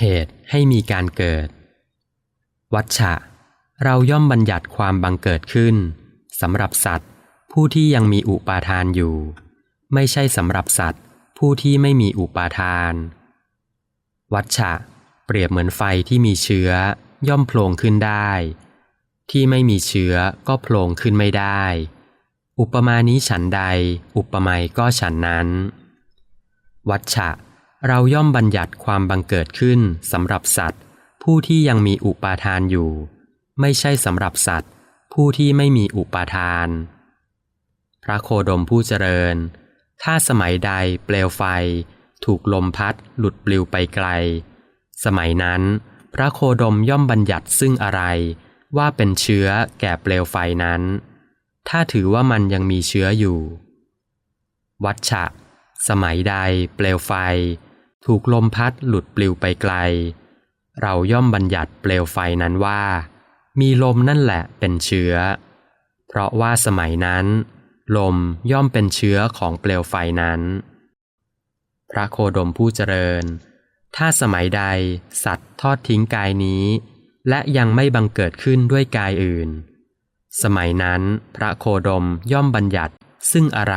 เหตุให้มีการเกิด วัชชะ เราย่อมบัญญัติความบังเกิดขึ้นสำหรับสัตว์ ผู้ที่ยังมีอุปาทานอยู่ ไม่ใช่สำหรับสัตว์ ผู้ที่ไม่มีอุปาทาน วัชชะ เปรียบเหมือนไฟที่มีเชื้อย่อมโผล่ขึ้นได้ ที่ไม่มีเชื้อก็โผล่ขึ้นไม่ได้ อุปมานี้ฉันใด อุปไมยก็ฉันนั้น วัชชะ เราย่อมบัญญัติความบังเกิดขึ้นสำหรับสัตว์ ผู้ที่ยังมีอุปาทานอยู่ ไม่ใช่สำหรับสัตว์ ผู้ที่ไม่มีอุปาทาน พระโคดมผู้เจริญ ถ้าสมัยใดเปลวไฟ ถูกลมพัดหลุดปลิวไปไกล สมัยนั้น พระโคดมย่อมบัญญัติซึ่งอะไร ว่าเป็นเชื้อแก่เปลวไฟนั้น ถ้าถือว่ามันยังมีเชื้ออยู่ วัชชะ สมัยใดเปลวไฟ ถูกลมพัดหลุดปลิวไปไกล เราย่อมบัญญัติเปลวไฟนั้นว่า มีลมนั่นแหละเป็นเชื้อ เพราะว่าสมัยนั้น ลมย่อมเป็นเชื้อของเปลวไฟนั้น พระโคดมผู้เจริญ ถ้าสมัยใดสัตว์ทอดทิ้งกายนี้ และยังไม่บังเกิดขึ้นด้วยกายอื่น สมัยนั้นพระโคดมย่อมบัญญัติซึ่งอะไร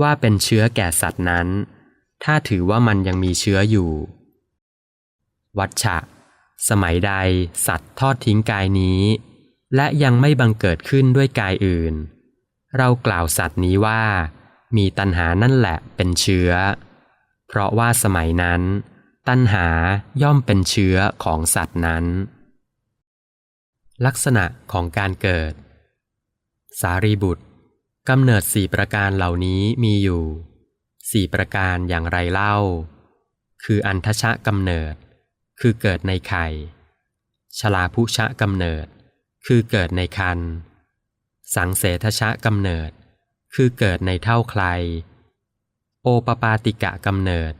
ว่าเป็นเชื้อแก่สัตว์นั้น ถ้าถือว่ามันยังมีเชื้ออยู่ วัชชะ สมัยใดสัตว์ทอดทิ้งกายนี้ และยังไม่บังเกิดขึ้นด้วยกายอื่น เรากล่าวสัตว์นี้ว่า มีตัณหานั่นแหละเป็นเชื้อ เพราะว่าสมัยนั้น ตัณหาย่อมเป็นเชื้อของสัตว์นั้น ลักษณะของการเกิด สารีบุตรกำเนิดสี่ประการเหล่านี้มีอยู่ สี่ประการอย่างไรเล่า คืออันทชะกำเนิด คือเกิดในไข่ ชลาภุชะกำเนิด คือเกิดในคัน สังเสทชะกำเนิด คือเกิดในเท่าใคร โอปปาติกะกำเนิด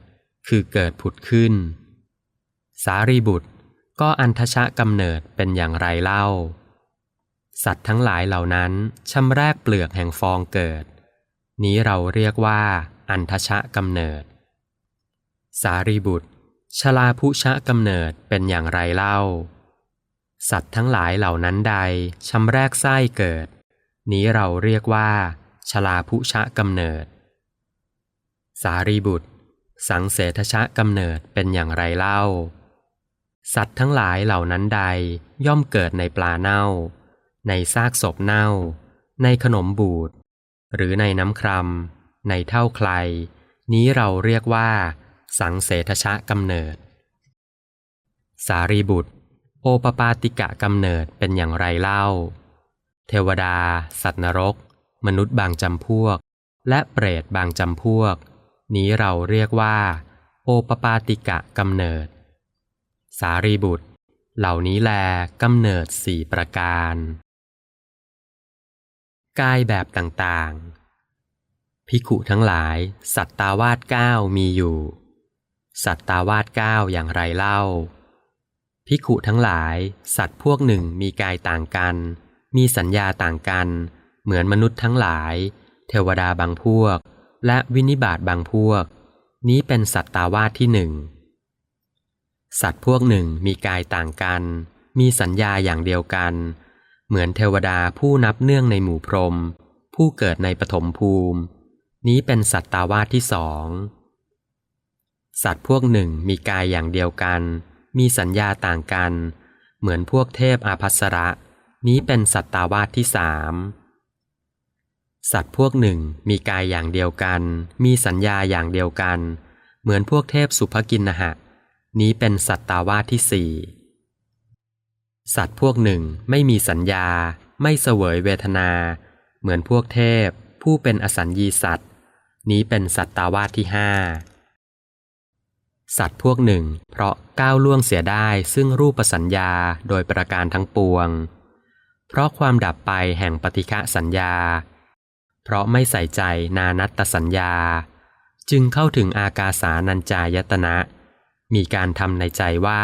คือเกิดผุดขึ้น สารีบุตรก็อันทชะกำเนิดเป็นอย่างไรเล่า สัตว์ทั้งหลายเหล่านั้นชำแรกเปลือกแห่งฟองเกิด นี้เราเรียกว่า อันทชะกำเนิด สารีบุตร ชลาภุชะกำเนิดเป็นอย่างไรเล่า สัตว์ทั้งหลายเหล่านั้นใดชำแรกไส้เกิด นี้เราเรียกว่า ชลาภุชะกำเนิด สารีบุตร สังเสทชะกำเนิดเป็นอย่างไรเล่า สัตว์ทั้งหลายเหล่านั้นใดย่อมเกิดในปลาเน่า ในซากศพเน่า ในขนมบูดหรือในน้ำคราม ในเท่าใคร นี้เราเรียกว่า สังเสทชะกำเนิด สารีบุตร โอปปาติกะกำเนิดเป็นอย่างไรเล่า เทวดา สัตว์นรก มนุษย์บางจำพวก และเปรตบางจำพวก นี้เราเรียกว่า โอปปาติกะกำเนิด สารีบุตร เหล่านี้แลกำเนิดสี่ประการกายแบบต่างๆ พิขุทั้งหลาย สัตตาวาสเก้ามีอยู่ สัตตาวาสเก้าอย่างไรเล่า พิขุทั้งหลาย สัตว์พวกหนึ่งมีกายต่างกัน มีสัญญาต่างกัน เหมือนมนุษย์ทั้งหลาย เทวดาบางพวก และวินิบาตบางพวก นี้เป็นสัตตาวาสที่หนึ่ง สัตว์พวกหนึ่งมีกายต่างกัน มีสัญญาอย่างเดียวกัน เหมือนเทวดาผู้นับเนื่องในหมู่พรหมผู้เกิดในปฐมภูมิ นี้เป็นสัตตาวาสที่สอง สัตว์พวกหนึ่งมีกายอย่างเดียวกัน มีสัญญาต่างกัน เหมือนพวกเทพอาภัสระ นี้เป็นสัตตาวาสที่สามสัตว์พวกหนึ่งมีกายอย่างเดียวกัน มีสัญญาอย่างเดียวกัน เหมือนพวกเทพสุภกินนหะ นี้เป็นสัตตาวาสที่สี่สัตว์พวกหนึ่งไม่มีสัญญา ไม่เสวยเวทนา เหมือนพวกเทพ ผู้เป็นอสัญญีสัตว์ นี้เป็นสัตตาวาสที่ห้าสัตว์พวกหนึ่ง เพราะก้าวล่วงเสียได้ซึ่งรูปสัญญาโดยประการทั้งปวง เพราะความดับไปแห่งปฏิฆะสัญญา เพราะไม่ใส่ใจนานัตตสัญญา จึงเข้าถึงอากาสานัญจายตนะ มีการทำในใจว่า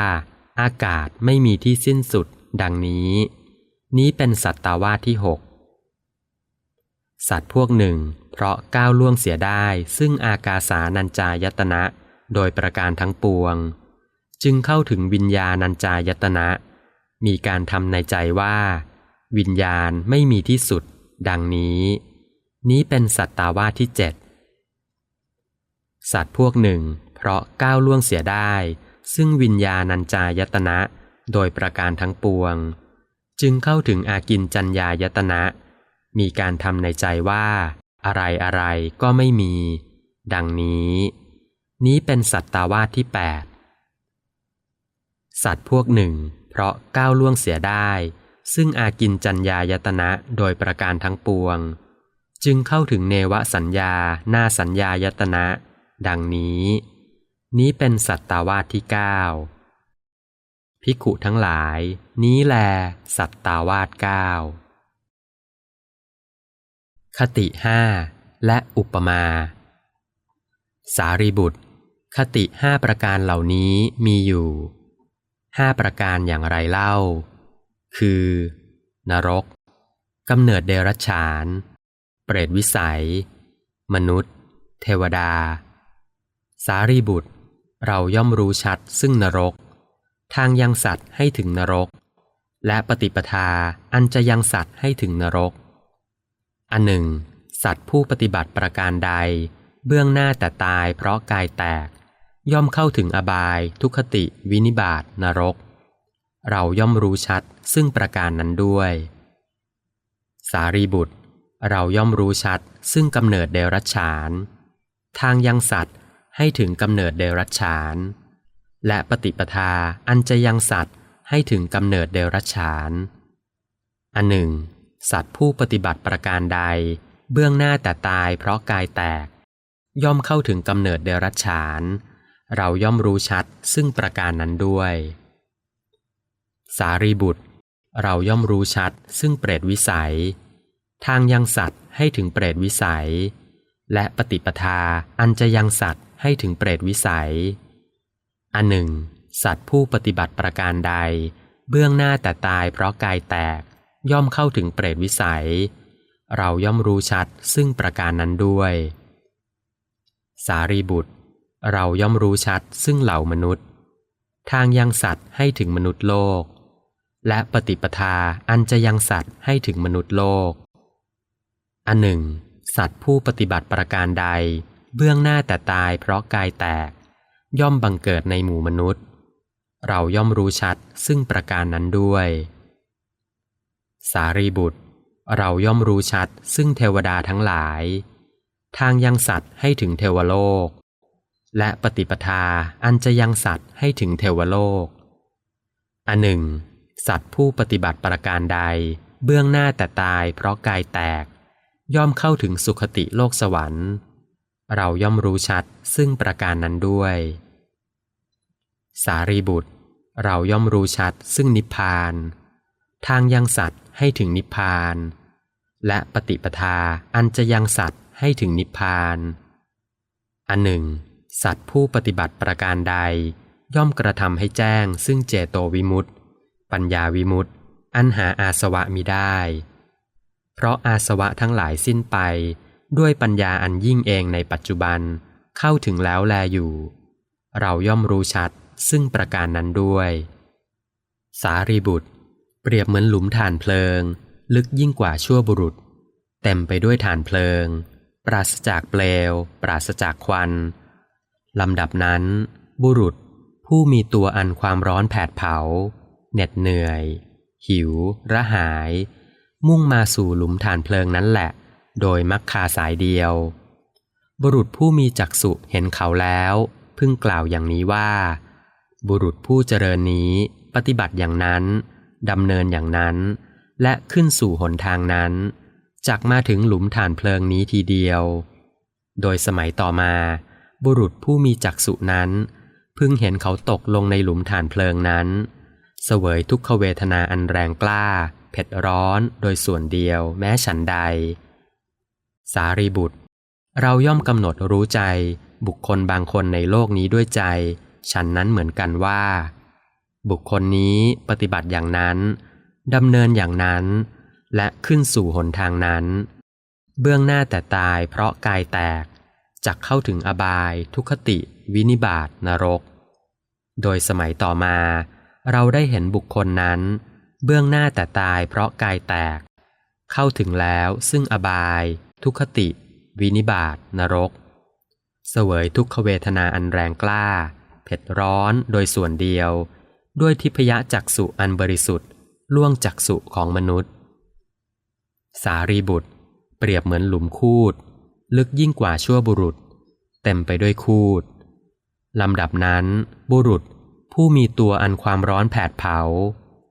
อากาศไม่มีที่สิ้นสุด ดังนี้ นี้เป็นสัตตาวาสที่หกสัตว์พวกหนึ่ง เพราะก้าวล่วงเสียได้ซึ่งอากาสานัญจายตนะ โดยประการทั้งปวง จึงเข้าถึงวิญญาณัญจายตนะ มีการทำในใจว่า วิญญาณไม่มีที่สุด ดังนี้ นี้เป็นสัตตาวาที่เจ็ดสัตว์พวกหนึ่ง เพราะก้าวล่วงเสียได้ ซึ่งวิญญาณัญจายตนะ โดยประการทั้งปวง จึงเข้าถึงอากินจัญญายตนะ มีการทำในใจว่า อะไรอะไรก็ไม่มี ดังนี้ นี้เป็นสัตตาวาสที่แปดสัตว์พวกหนึ่ง เพราะก้าวล่วงเสียได้ ซึ่งอากินจัญญายตนะโดยประการทั้งปวง จึงเข้าถึงเนวสัญญาหน้าสัญญายตนะ ดังนี้ นี้เป็นสัตตาวาสที่เก้าภิกขุทั้งหลาย นี้แล สัตตาวาสเก้า คติห้าและอุปมา สารีบุตร คติห้าประการเหล่านี้มีอยู่ห้าประการอย่างไรเล่า คือ นรกกำเนิดเดรัจฉาน เปรตวิสัย มนุษย์ เทวดา สารีบุตร เราย่อมรู้ชัดซึ่งนรก ทางยังสัตว์ให้ถึงนรก และปฏิปทาอันจะยังสัตว์ให้ถึงนรก อันหนึ่ง สัตว์ผู้ปฏิบัติประการใด เบื้องหน้าแต่ตายเพราะกายแตก ย่อมเข้าถึงอบาย ทุคติ วินิบาตนรก เราย่อมรู้ชัดซึ่งประการนั้นด้วย สารีบุตร เราย่อมรู้ชัดซึ่งกำเนิดเดรัจฉาน ทางยังสัตว์ให้ถึงกำเนิดเดรัจฉาน และปฏิปทาอันจะยังสัตว์ให้ถึงกำเนิดเดรัจฉาน อันหนึ่ง สัตว์ผู้ปฏิบัติประการใด เบื้องหน้าแต่ตายเพราะกายแตก ย่อมเข้าถึงกำเนิดเดรัจฉาน เราย่อมรู้ชัดซึ่งประการนั้นด้วย สารีบุตร เราย่อมรู้ชัดซึ่งเปรตวิสัย ทางยังสัตว์ให้ถึงเปรตวิสัย และปฏิปทาอันจะยังสัตว์ให้ถึงเปรตวิสัย อันหนึ่ง สัตว์ผู้ปฏิบัติประการใด เบื้องหน้าแต่ตายเพราะกายแตก ย่อมเข้าถึงเปรตวิสัย เราย่อมรู้ชัดซึ่งประการนั้นด้วย สารีบุตร เราย่อมรู้ชัดซึ่งเหล่ามนุษย์ ทางยังสัตว์ให้ถึงมนุษย์โลก และปฏิปทาอันจะยังสัตว์ให้ถึงมนุษย์โลก อันหนึ่ง สัตว์ผู้ปฏิบัติประการใด เบื้องหน้าแต่ตายเพราะกายแตก ย่อมบังเกิดในหมู่มนุษย์ เราย่อมรู้ชัดซึ่งประการนั้นด้วย สารีบุตร เราย่อมรู้ชัดซึ่งเทวดาทั้งหลาย ทางยังสัตว์ให้ถึงเทวโลก และปฏิปทาอันจะยังสัตว์ให้ถึงเทวโลก อันหนึ่ง สัตว์ผู้ปฏิบัติประการใด เบื้องหน้าแต่ตายเพราะกายแตก ย่อมเข้าถึงสุคติโลกสวรรค์ เราย่อมรู้ชัดซึ่งประการนั้นด้วย สารีบุตรเราย่อมรู้ชัดซึ่งนิพพาน ทางยังสัตว์ ให้ถึงนิพพาน และปฏิปทาอันจะยังสัตว์ให้ถึงนิพพาน อันหนึ่ง สัตว์ผู้ปฏิบัติประการใด ย่อมกระทำให้แจ้ง ซึ่งเจโตวิมุตติ ปัญญาวิมุตติ อันหาอาสวะมิได้ เพราะอาสวะทั้งหลายสิ้นไป ด้วยปัญญาอันยิ่งเองในปัจจุบันเข้าถึงแล้วแลอยู่ เราย่อมรู้ชัดซึ่งประการนั้นด้วย สารีบุตร เปรียบเหมือนหลุมฐานเพลิง ลึกยิ่งกว่าชั่วบุรุษ เต็มไปด้วยฐานเพลิง ปราศจากเปลว ปราศจากควันลำดับนั้น บุรุษผู้มีตัวอันความร้อนแผดเผา เหน็ดเหนื่อย หิว ระหาย มุ่งมาสู่หลุมฐานเพลิงนั้นแหละ โดยมักคาสายเดียว บุรุษผู้มีจักษุเห็นเขาแล้วพึงกล่าวอย่างนี้ว่า บุรุษผู้เจริญนี้ปฏิบัติอย่างนั้น ดำเนินอย่างนั้น และขึ้นสู่หนทางนั้นจักมาถึงหลุมฐานเพลิงนี้ทีเดียว โดยสมัยต่อมา บุรุษผู้มีจักษุนั้น พึงเห็นเขาตกลงในหลุมฐานเพลิงนั้น เสวยทุกขเวทนาอันแรงกล้า เผ็ดร้อนโดยส่วนเดียวแม้ฉันใด สารีบุตร เราย่อมกำหนดรู้ใจบุคคลบางคนในโลกนี้ด้วยใจ ฉันนั้นเหมือนกันว่า บุคคลนี้ปฏิบัติอย่างนั้นดำเนินอย่างนั้น และขึ้นสู่หนทางนั้น เบื้องหน้าแต่ตายเพราะกายแตกจักเข้าถึงอบาย ทุคติ วินิบาตนรก โดยสมัยต่อมา เราได้เห็นบุคคลนั้น เบื้องหน้าแต่ตายเพราะกายแตก เข้าถึงแล้วซึ่งอบาย ทุกขติ วินิบาตนรก เสวยทุกขเวทนาอันแรงกล้า เผ็ดร้อนโดยส่วนเดียว ด้วยทิพยจักสุอันบริสุทธิ์ล่วงจักสุของมนุษย์ สารีบุตร เปรียบเหมือนหลุมคูด ลึกยิ่งกว่าชั่วบุรุษ เต็มไปด้วยคูดลำดับนั้นบุรุษผู้มีตัวอันความร้อนแผดเผา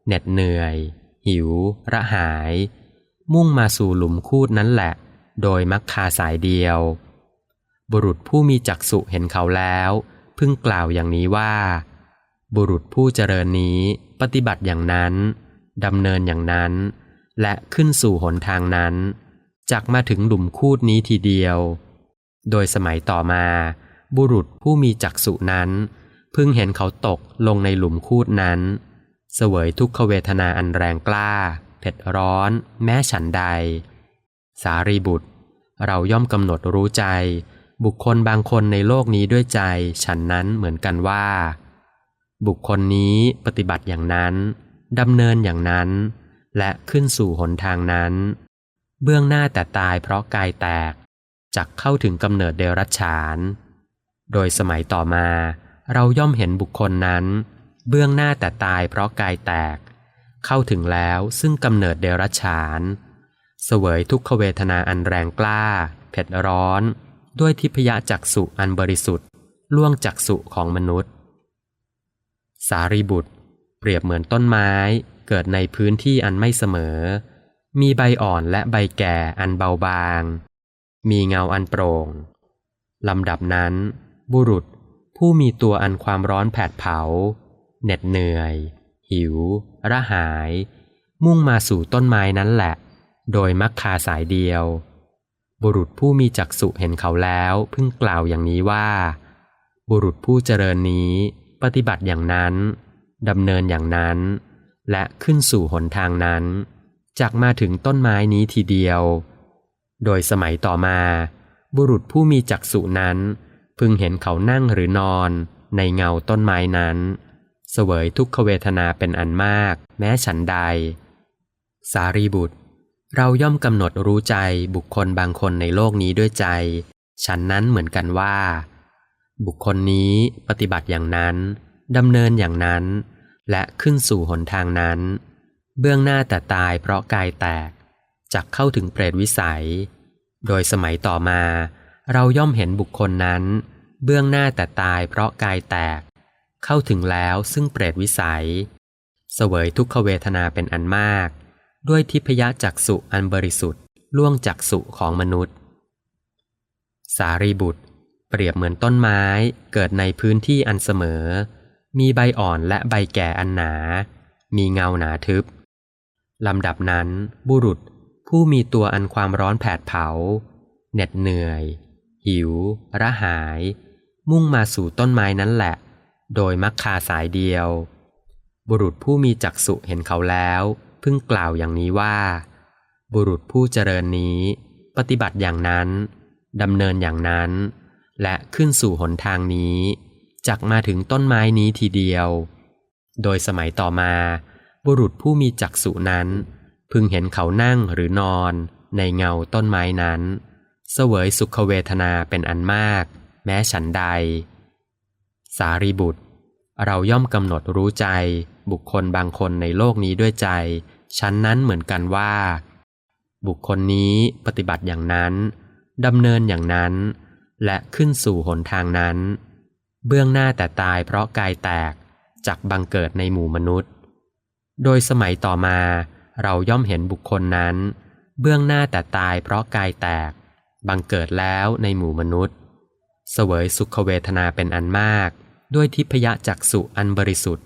เหน็ดเหนื่อย หิว ระหาย มุ่งมาสู่หลุมคูดนั้นแหละ โดยมักคาสายเดียว บุรุษผู้มีจักษุเห็นเขาแล้ว พึงกล่าวอย่างนี้ว่า บุรุษผู้เจริญนี้ปฏิบัติอย่างนั้นดำเนินอย่างนั้น และขึ้นสู่หนทางนั้นจักมาถึงหลุมคูดนี้ทีเดียว โดยสมัยต่อมา บุรุษผู้มีจักษุนั้นพึงเห็นเขาตกลงในหลุมคูดนั้น เสวยทุกขเวทนาอันแรงกล้า เผ็ดร้อน แม้ฉันใด สารีบุตร เราย่อมกำหนดรู้ใจ บุคคลบางคนในโลกนี้ด้วยใจ ฉันนั้นเหมือนกันว่า บุคคลนี้ปฏิบัติอย่างนั้นดำเนินอย่างนั้น และขึ้นสู่หนทางนั้น เบื้องหน้าแต่ตายเพราะกายแตกจักเข้าถึงกำเนิดเดรัจฉาน โดยสมัยต่อมาเราย่อมเห็นบุคคลนั้น เบื้องหน้าแต่ตายเพราะกายแตก เข้าถึงแล้วซึ่งกำเนิดเดรัจฉาน เสวยทุกขเวทนาอันแรงกล้า เผ็ดร้อน ด้วยทิพยจักสุอันบริสุทธิ์ล่วงจักสุของมนุษย์ สารีบุตร เปรียบเหมือนต้นไม้ เกิดในพื้นที่อันไม่เสมอ มีใบอ่อนและใบแก่อันเบาบาง มีเงาอันโปร่งลำดับนั้น บุรุษผู้มีตัวอันความร้อนแผดเผา เหน็ดเหนื่อย หิว ระหาย มุ่งมาสู่ต้นไม้นั้นแหละ โดยมักคาสายเดียว บุรุษผู้มีจักษุเห็นเขาแล้วเพิ่งกล่าวอย่างนี้ว่า บุรุษผู้เจริญนี้ ปฏิบัติอย่างนั้นดำเนินอย่างนั้น และขึ้นสู่หนทางนั้นจากมาถึงต้นไม้นี้ทีเดียว โดยสมัยต่อมา บุรุษผู้มีจักษุนั้น พึงเห็นเขานั่งหรือนอนในเงาต้นไม้นั้น เสวยทุกขเวทนาเป็นอันมาก แม้ฉันใด สารีบุตร เราย่อมกำหนดรู้ใจบุคคลบางคนในโลกนี้ด้วยใจ ฉันนั้นเหมือนกันว่า บุคคลนี้ปฏิบัติอย่างนั้นดำเนินอย่างนั้น และขึ้นสู่หนทางนั้น เบื้องหน้าแต่ตายเพราะกายแตกจักเข้าถึงเปรตวิสัย โดยสมัยต่อมา เราย่อมเห็นบุคคลนั้น เบื้องหน้าแต่ตายเพราะกายแตก เข้าถึงแล้วซึ่งเปรตวิสัย เสวยทุกขเวทนาเป็นอันมาก ด้วยทิพยจักสุอันบริสุทธิ์ล่วงจักสุของมนุษย์ สารีบุตร เปรียบเหมือนต้นไม้ เกิดในพื้นที่อันเสมอ มีใบอ่อนและใบแก่อันหนา มีเงาหนาทึบลำดับนั้น บุรุษผู้มีตัวอันความร้อนแผดเผา เหน็ดเหนื่อย หิว ระหาย มุ่งมาสู่ต้นไม้นั้นแหละ โดยมักคาสายเดียว บุรุษผู้มีจักษุเห็นเขาแล้วเพิ่งกล่าวอย่างนี้ว่า บุรุษผู้เจริญนี้ ปฏิบัติอย่างนั้นดำเนินอย่างนั้น และขึ้นสู่หนทางนี้จักมาถึงต้นไม้นี้ทีเดียว โดยสมัยต่อมา บุรุษผู้มีจักษุนั้น พึงเห็นเขานั่งหรือนอนในเงาต้นไม้นั้น เสวยสุขเวทนาเป็นอันมาก แม้ฉันใด สารีบุตร เราย่อมกำหนดรู้ใจ บุคคลบางคนในโลกนี้ด้วยใจฉันนั้นเหมือนกันว่า บุคคลนี้ปฏิบัติอย่างนั้นดำเนินอย่างนั้น และขึ้นสู่หนทางนั้น เบื้องหน้าแต่ตายเพราะกายแตกจากบังเกิดในหมู่มนุษย์ โดยสมัยต่อมาเราย่อมเห็นบุคคลนั้น เบื้องหน้าแต่ตายเพราะกายแตก บังเกิดแล้วในหมู่มนุษย์ เสวยสุขเวทนาเป็นอันมาก ด้วยทิพยจักสุอันบริสุทธิ์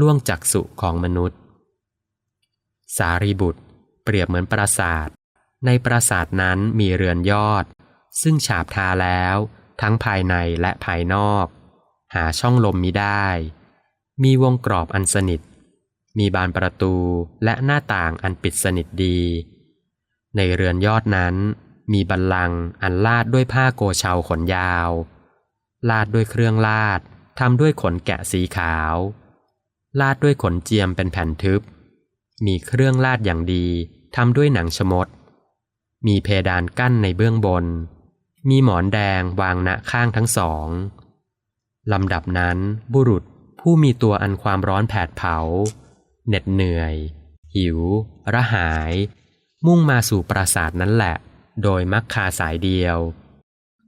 ล่วงจักสุของมนุษย์ สารีบุตร เปรียบเหมือนปราสาทในปราสาทนั้นมีเรือนยอด ซึ่งฉาบทาแล้วทั้งภายในและภายนอก หาช่องลมมิได้ มีวงกรอบอันสนิท มีบานประตูและหน้าต่างอันปิดสนิทดี ในเรือนยอดนั้น มีบัลลังอันลาดด้วยผ้าโกเชาขนยาว ลาดด้วยเครื่องลาดทำด้วยขนแกะสีขาว ลาดด้วยขนเจียมเป็นแผ่นทึบ มีเครื่องลาดอย่างดีทำด้วยหนังชมด มีเพดานกั้นในเบื้องบน มีหมอนแดงวางณข้างทั้งสองลำดับนั้นบุรุษผู้มีตัวอันความร้อนแผดเผา เหน็ดเหนื่อย หิว ระหาย มุ่งมาสู่ปราสาทนั้นแหละ โดยมักคาสายเดียว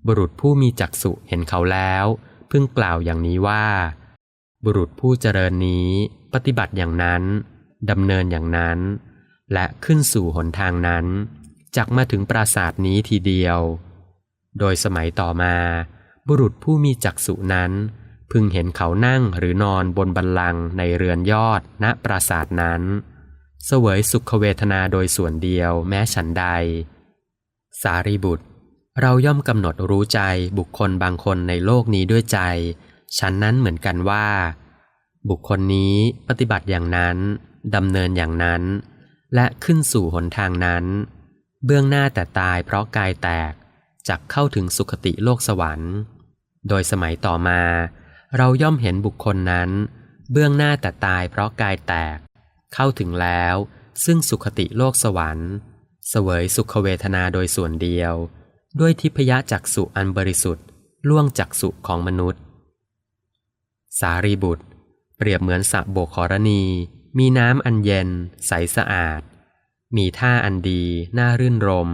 บุรุษผู้มีจักษุเห็นเขาแล้วเพิ่งกล่าวอย่างนี้ว่า บุรุษผู้เจริญนี้ปฏิบัติอย่างนั้นดำเนินอย่างนั้น และขึ้นสู่หนทางนั้น จักมาถึงปราสาทนี้ทีเดียว โดยสมัยต่อมา บุรุษผู้มีจักษุนั้น พึงเห็นเขานั่งหรือนอนบนบัลลังในเรือนยอดณปราสาทนั้น เสวยสุขเวทนาโดยส่วนเดียวแม้ฉันใด สารีบุตร เราย่อมกำหนดรู้ใจบุคคลบางคนในโลกนี้ด้วยใจ ฉันนั้นเหมือนกันว่า บุคคลนี้ปฏิบัติอย่างนั้นดำเนินอย่างนั้น และขึ้นสู่หนทางนั้น เบื้องหน้าแต่ตายเพราะกายแตก จักเข้าถึงสุคติโลกสวรรค์ โดยสมัยต่อมา เราย่อมเห็นบุคคลนั้น เบื้องหน้าแต่ตายเพราะกายแตก เข้าถึงแล้ว ซึ่งสุคติโลกสวรรค์ เสวยสุขเวทนาโดยส่วนเดียว ด้วยทิพยจักสุอันบริสุทธิ์ล่วงจักสุของมนุษย์ สารีบุตร เปรียบเหมือนสระโบกขรณี มีน้ำอันเย็น ใสสะอาด มีท่าอันดี น่ารื่นรม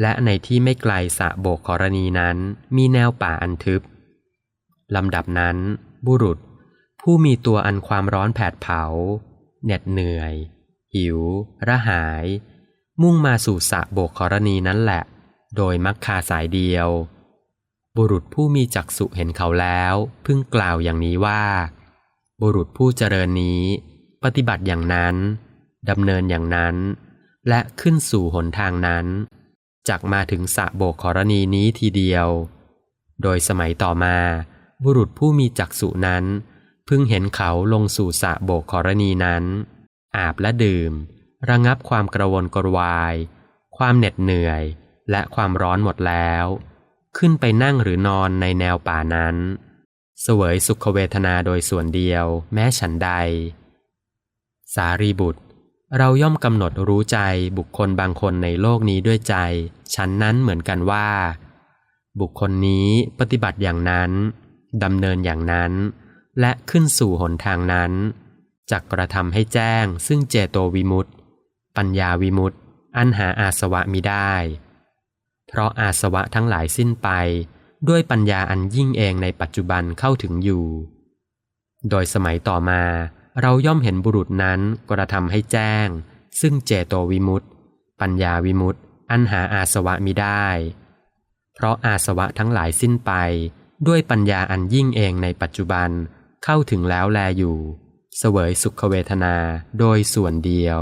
และในที่ไม่ไกลสระโบกขรณีนั้นมีแนวป่าอันทึบลำดับนั้น บุรุษ ผู้มีตัวอันความร้อนแผดเผา เหน็ดเหนื่อย หิว ระหาย มุ่งมาสู่สระโบกขรณีนั้นแหละ โดยมักคาสายเดียว บุรุษผู้มีจักษุเห็นเขาแล้วเพิ่งกล่าวอย่างนี้ว่า บุรุษผู้เจริญนี้ ปฏิบัติอย่างนั้นดำเนินอย่างนั้น และขึ้นสู่หนทางนั้น จักมาถึงสะโบกขรณีนี้ทีเดียว โดยสมัยต่อมาบุรุษผู้มีจักษุนั้น เพิ่งเห็นเขาลงสู่สะโบกขรณีนั้น อาบและดื่ม ระงับความกระวนกระวาย ความเหน็ดเหนื่อย และความร้อนหมดแล้ว ขึ้นไปนั่งหรือนอนในแนวป่านั้นเสวยสุขเวทนาโดยส่วนเดียวแม้ฉันใด สารีบุตร เราย่อมกำหนดรู้ใจบุคคลบางคนในโลกนี้ด้วยใจฉันนั้นเหมือนกันว่า บุคคลนี้ปฏิบัติอย่างนั้นดำเนินอย่างนั้น และขึ้นสู่หนทางนั้นจักกระทำให้แจ้ง ซึ่งเจโตวิมุตติ ปัญญาวิมุตติ อันหาอาสวะมิได้ เพราะอาสวะทั้งหลายสิ้นไป ด้วยปัญญาอันยิ่งเองในปัจจุบันเข้าถึงอยู่ โดยสมัยต่อมา เราย่อมเห็นบุรุษนั้นกระทำให้แจ้ง ซึ่งเจโตวิมุตติ ปัญญาวิมุตติ อันหาอาสวะมิได้ เพราะอาสวะทั้งหลายสิ้นไป ด้วยปัญญาอันยิ่งเองในปัจจุบันเข้าถึงแล้วแลอยู่ เสวยสุขเวทนาโดยส่วนเดียว